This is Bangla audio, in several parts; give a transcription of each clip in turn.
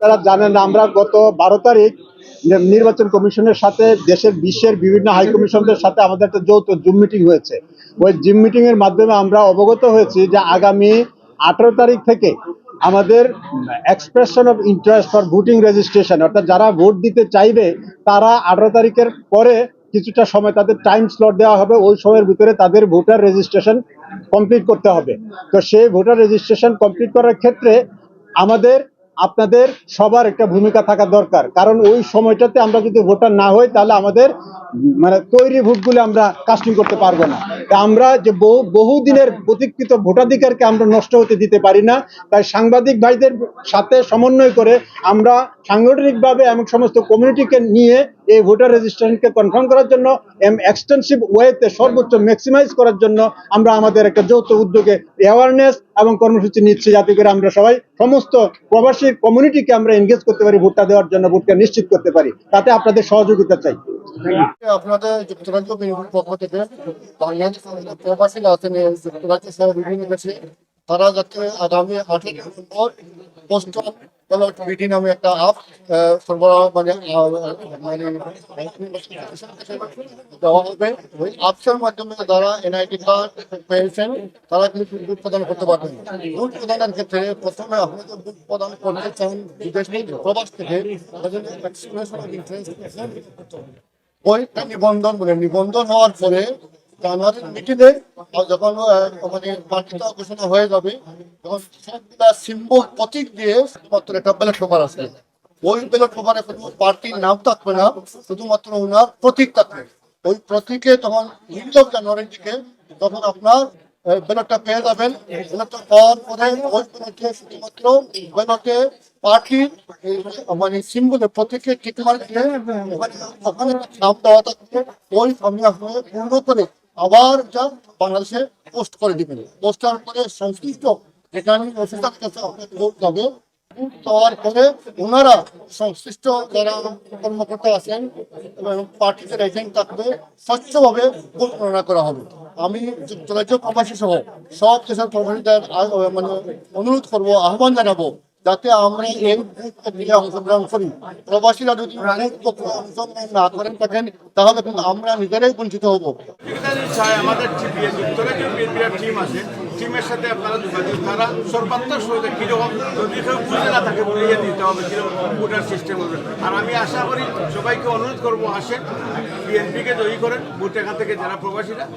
আপনারা জানেন আমরা গত বারো তারিখ নির্বাচন কমিশনের সাথে দেশের বিশ্বের বিভিন্ন হাই কমিশনদের সাথে আমাদের একটা যৌথ জুম মিটিং হয়েছে। ওই জুম মিটিং এর মাধ্যমে আমরা অবগত হয়েছি যে আগামী আঠারো তারিখ থেকে আমাদের expression of interest for voting registration অর্থাৎ যারা ভোট দিতে চাইবে, তারা আঠারো তারিখের পরে কিছুটা সময় তাদের টাইম স্লট দেওয়া হবে, ওই সময়ের ভিতরে তাদের ভোটার রেজিস্ট্রেশন কমপ্লিট করতে হবে। তো সেই ভোটার রেজিস্ট্রেশন কমপ্লিট করার ক্ষেত্রে আমাদের আপনাদের সবার একটা ভূমিকা থাকা দরকার। কারণ ওই সময়টাতে আমরা যদি ভোটার না হই, তাহলে আমাদের মানে তৈরি ভোটগুলো আমরা কাস্টিং করতে পারব না। তা আমরা যে বহু, বহুদিনের প্রতীক্ষিত ভোটাধিকারকে আমরা নষ্ট হতে দিতে পারি না। তাই সাংবাদিক ভাইদের সাথে সমন্বয় করে আমরা সাংগঠনিকভাবে এমন সমস্ত কমিউনিটিকে নিয়ে এই ভোটার রেজিস্ট্রেশনকে কনফার্ম করার জন্য এক্সটেন্সিভ ওয়েতে সর্বোচ্চ ম্যাক্সিমাইজ করার জন্য আমরা আমাদের একটা যৌথ উদ্যোগে অ্যাওয়ারনেস এবং কর্মসূচি নিচ্ছি যাতে করে আমরা সবাই সমস্ত প্রবাসী কমিউনিটিকে আমরা এনগেজ করতে পারি ভোটটা দেওয়ার জন্য ভোটটা নিশ্চিত করতে পারি। তাতে আপনাদের সহযোগিতা চাই। আপনাদের যুক্তরাজ্য বিএনপির পক্ষ থেকে বাংলাদেশ প্রবাসীরা আছেন যুক্তরাজ্য সহ বিভিন্ন দেশে তারা যাতে আগামী আঠেরো নভেম্বর মানে মানে তারা বুট প্রদান করতে পারবেন। বুট প্রদানের ক্ষেত্রে প্রথমে আপনাকে বুট প্রদান করতে চান প্রবাস থেকে নিবন্ধন বলে, নিবন্ধন হওয়ার পরে জানুয়ারির মিটিংয়ে যখন মানে পার্টিটা ঘোষণা হয়ে যাবে, তখন সিম্বল প্রতীক দিয়ে শুধুমাত্র একটা ব্যালট পেপার আছে। ওই ব্যালট পেপারে কোনো পার্টির নাম থাকবে না, শুধুমাত্র ওনার প্রতীক থাকবে। ওই প্রতীকে তখন অফ জানুয়ারির দিকে তখন আপনার ব্যালটটা পেয়ে যাবেন ব্যালটটা পাওয়ার পরে ওই ব্যালটে শুধুমাত্র ব্যালটে পার্টির মানে সিম্বলে প্রতীকে ওখানে নাম দেওয়া থাকবে। ওই আমি পূর্ণ করে আবার যা বাংলাদেশে পোস্ট করে দিবেন। পোস্টার করে সংশ্লিষ্ট যেখানে অফিসার কাছে আপনার দেওয়ার পরে ওনারা সংশ্লিষ্ট যারা কর্মকর্তা আছেন এবং পার্টিদের এজেন্ট থাকবে, স্বচ্ছভাবে ভোট গণনা করা হবে। আমি যুক্তরাজ্য প্রবাসী সহ সব দেশের প্রবাসীদের মানে অনুরোধ করব, আহ্বান জানাব যাতে আমরা এই প্রক্রিয়ায় অংশগ্রহণ করি, প্রবাসীরা যদি অংশগ্রহণ না করেন থাকেন, তাহলে আমরা নিজেরাই বঞ্চিত হব। আমাদের টিম আছে। টিমের সাথে আপনারা যোগাযোগ, তারা সর্বাত্মক সহযোগ, কীরকম যদি কেউ বুঝে না থাকে বুঝিয়ে দিতে হবে, কীরকম ভোটার সিস্টেম হবে। আর আমি আশা করি সবাইকে অনুরোধ করব, আসেন বিএনপিকে জয়ী করেন ভোট এখান থেকে যারা প্রবাসীরা।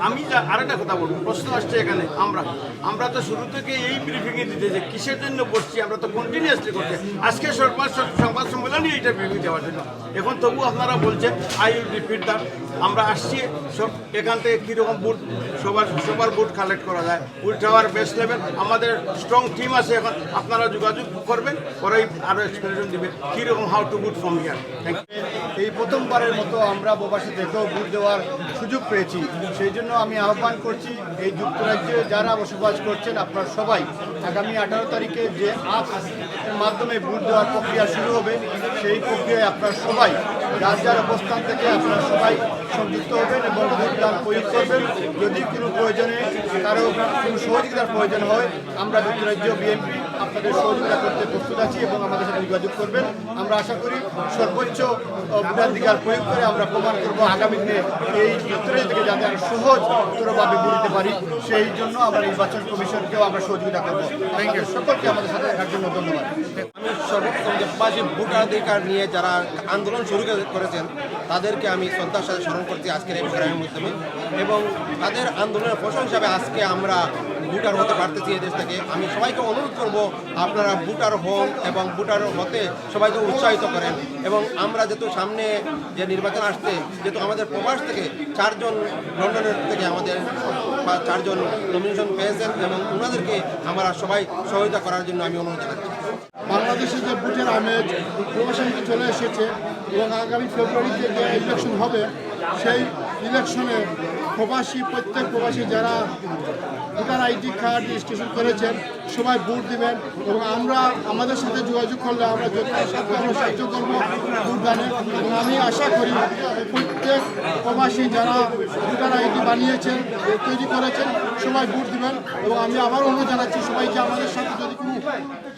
আমি যা- আরেকটা কথা বলব, প্রশ্ন আসছে এখানে, আমরা আমরা তো শুরু থেকে এই ব্রিফিংয়ে দিতে যে কিসের জন্য বসছি, আমরা তো কন্টিনিউসলি করছি। আজকে সংবাদ সংবাদ সম্মেলনই এইটা ব্রিফিং দেওয়ার জন্য। এখন তবু আপনারা বলছেন আই উইল রিপিট দ্যাট আমরা আসছি সব এখান থেকে কীরকম বুট সবার সবার বুট কালেক্ট করা যায়। বুট যাওয়ার বেস্ট লেভেল আমাদের স্ট্রং টিম আছে এখন, আপনারা যোগাযোগ করবেন ওরাই আরও এক্সপ্লেনেশন দিবে কীরকম how to boot from here এই প্রথমবারের মতো আমরা প্রবাসী থেকেও ভোট দেওয়ার সুযোগ পেয়েছি। সেই জন্য আমি আহ্বান করছি এই যুক্তরাজ্যে যারা বসবাস করছেন, আপনারা সবাই আগামী আঠারো তারিখে যে আপ মাধ্যমে ভোট দেওয়ার প্রক্রিয়া শুরু হবে, সেই প্রক্রিয়ায় আপনারা সবাই যার যার অবস্থান থেকে আপনারা সবাই সংযুক্ত হবেন এবং ভোটদান প্রয়োগ করবেন। যদি কোনো প্রয়োজনে কারও কোনো সহযোগিতার প্রয়োজন হয় আমরা যুক্তরাজ্য বিএনপি আপনাদের সহযোগিতা করতে প্রস্তুত আছি এবং আমাদের সাথে যোগাযোগ করবেন। আমরা আশা করি সর্বোচ্চ ভোটাধিকার প্রয়োগ করে আমরা প্রমাণ করব আগামী দিনে এই যুক্তরাজ্য থেকে যাতে আমরা সহজতরভাবে বলতে পারি। সেই জন্য আমরা নির্বাচন কমিশনকেও আমরা সহযোগিতা করব। থ্যাংক ইউ সকলকে আমাদের সাথে থাকার জন্য ধন্যবাদ। আমি দেশবাসী ভোটাধিকার নিয়ে যারা আন্দোলন শুরু করে- করেছেন, তাদেরকে আমি শ্রদ্ধার সাথে স্মরণ করছি আজকের এই প্রোগ্রামের মাধ্যমে। এবং তাদের আন্দোলনের ফসল হিসাবে আজকে আমরা ভোটার হতে পারতেছি এই দেশ থেকে আমি সবাইকে অনুরোধ করব, আপনারা ভোটার হন এবং ভোটার হতে সবাইকে উৎসাহিত করেন। এবং আমরা যেহেতু সামনে যে নির্বাচন আসছে, যেহেতু আমাদের প্রবাস থেকে চারজন লন্ডনের থেকে আমাদের চারজন নমিনেশন পেয়েছেন এবং ওনাদেরকে আমরা সবাই সহায়তা করার জন্য আমি অনুরোধ জানাচ্ছি। বাংলাদেশে যে ভোটের আমেজ প্রবাসীতে চলে এসেছে এবং আগামী ফেব্রুয়ারিতে যে ইলেকশন হবে, সেই ইলেকশনে প্রবাসী প্রত্যেক প্রবাসী যারা ভোটার আইডি কার্ড রেজিস্ট্রেশন করেছেন সবাই ভোট দিবেন এবং আমরা আমাদের সাথে যোগাযোগ করলে আমরা যথাসাধ্য আমরা সাহায্য করব ভোট দানে। এবং আমি আশা করি প্রত্যেক প্রবাসী যারা ভোটার আইডি বানিয়েছেন তৈরি করেছেন সবাই ভোট দিবেন। এবং আমি আবার অনুরোধ জানাচ্ছি সবাইকে আমাদের সাথে যদি কোনো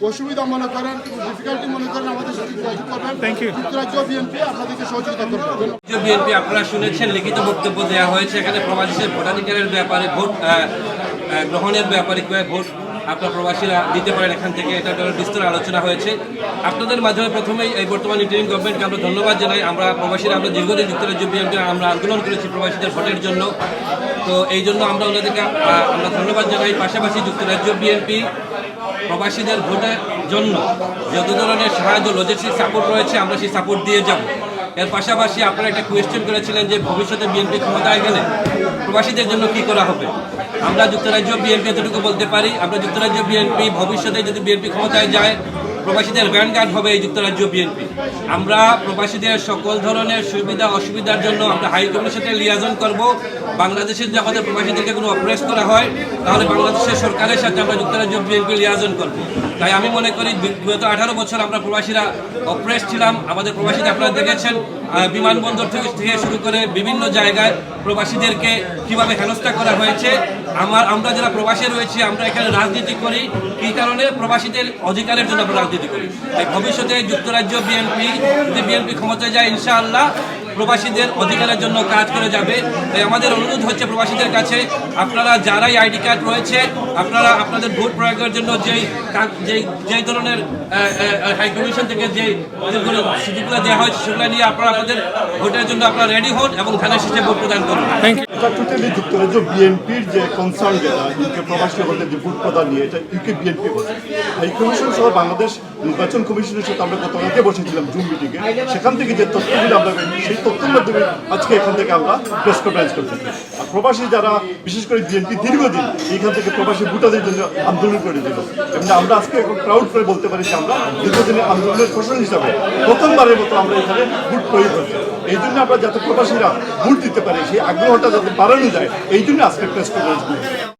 অসুবিধা মনে করেন কোনো ডিফিকাল্টি মনে করেন আমাদের সাথে যোগাযোগ করবেন। যুক্তরাজ্য বিএনপি আপনাদেরকে সহযোগিতা করবে। বিএনপি আপনারা শুনেছেন লিখিত বক্তব্য দেওয়া হয়েছে। এখানে প্রবাসীদের ভোটাধিকারের ব্যাপারে ভোট গ্রহণের ব্যাপারে কীভাবে ভোট আপনার প্রবাসীরা দিতে পারেন এখান থেকে। এটা ব্যাপারে বিস্তর আলোচনা হয়েছে। আপনাদের মাধ্যমে প্রথমেই এই বর্তমান ইন্টারিম গভর্নমেন্টকে আমরা ধন্যবাদ জানাই। আমরা প্রবাসীরা, আমরা দীর্ঘদিন যুক্তরাজ্য বিএনপি আমরা আন্দোলন করেছি প্রবাসীদের ভোটের জন্য। তো এই জন্য আমরা ওনাদেরকে আমরা ধন্যবাদ জানাই। পাশাপাশি যুক্তরাজ্য বিএনপি প্রবাসীদের ভোটের জন্য যত ধরনের সাহায্য লজিস্টিক সাপোর্ট রয়েছে, আমরা সেই সাপোর্ট দিয়ে যাব। এর পাশাপাশি আপনারা একটা কোয়েশ্চেন করেছিলেন যে ভবিষ্যতে বিএনপি ক্ষমতায় গেলে প্রবাসীদের জন্য কি করা হবে? আমরা যুক্তরাজ্য বিএনপি এতটুকু বলতে পারি। আমরা যুক্তরাজ্য বিএনপি ভবিষ্যতে যদি বিএনপি ক্ষমতায় যায় প্রবাসীদের ভ্যানগার্ড হবে এই যুক্তরাজ্য বিএনপি। আমরা প্রবাসীদের সকল ধরনের সুবিধা, অসুবিধার জন্য আমরা হাইকমিশনের সাথে লিয়াজন করব। বাংলাদেশের যখন প্রবাসীদেরকে কোনো অপ্রেস করা হয়, তাহলে বাংলাদেশের সরকারের সাথে আমরা যুক্তরাজ্য বিএনপি লিয়াজন করব। তাই আমি মনে করি বিগত আঠারো বছর আমরা প্রবাসীরা অপ্রেস ছিলাম। আমাদের প্রবাসীদের আপনারা দেখেছেন বিমানবন্দর থেকে থেকে শুরু করে বিভিন্ন জায়গায় প্রবাসীদেরকে কীভাবে হেনস্থা করা হয়েছে, আমার, আমরা যারা প্রবাসী রয়েছি, আমরা এখানে রাজনীতি করি, কী কারণে প্রবাসীদের অধিকারের জন্য আমরা রাজনীতি করি? তাই ভবিষ্যতে যুক্তরাজ্য বিএনপি, যদি বিএনপি ক্ষমতায় যায়, ইনশাআল্লাহ প্রবাসীদের অধিকারের জন্য কাজ করে যাবে। তাই আমাদের অনুরোধ হচ্ছে প্রবাসীদের কাছে আপনারা যারাই আইডি কার্ড রয়েছে আপনারা আপনাদের ভোট প্রয়োগের জন্য যেই যেই যেই ধরনের হাই কমিশন থেকে যে যেগুলো সুযোগগুলো দেওয়া হয়েছে সেগুলো নিয়ে আপনারা আপনাদের ভোটের জন্য আপনারা রেডি হন এবং ধানের শীষে ভোট প্রদান করুন। টোটালি যুক্তরাজ্য বিএনপির যে কনসার্ন যেটা ইউকে প্রবাসী হলে যে ভোট প্রদান নিয়ে এটা ইউকে বিএনপি বসে এই কমিশন সহ বাংলাদেশ নির্বাচন কমিশনের সাথে আমরা গতকালকে বসেছিলাম জুম মিটিংয়ে সেখান থেকে যে তথ্যগুলো আমরা সেই তথ্যের মাধ্যমে আজকে এখান থেকে আমরা প্রেস কনফারেন্স করতেছি আর প্রবাসী যারা, বিশেষ করে বিএনপি দীর্ঘদিন এইখান থেকে প্রবাসী ভোটারদের জন্য আন্দোলন করেছিল এমনি আমরা আজকে এখন প্রাউড করে বলতে পারি যে আমরা দীর্ঘদিনের আন্দোলনের ফসল হিসাবে প্রথমবারের মতো আমরা এখানে ভোট প্রয়োগ করছি। এই জন্য আমরা যাতে প্রবাসীরা ভোট দিতে পারে, সেই আগ্রহটা যাতে বাড়ানো যায়, এই জন্য আজকে প্রেস কনফারেন্স করি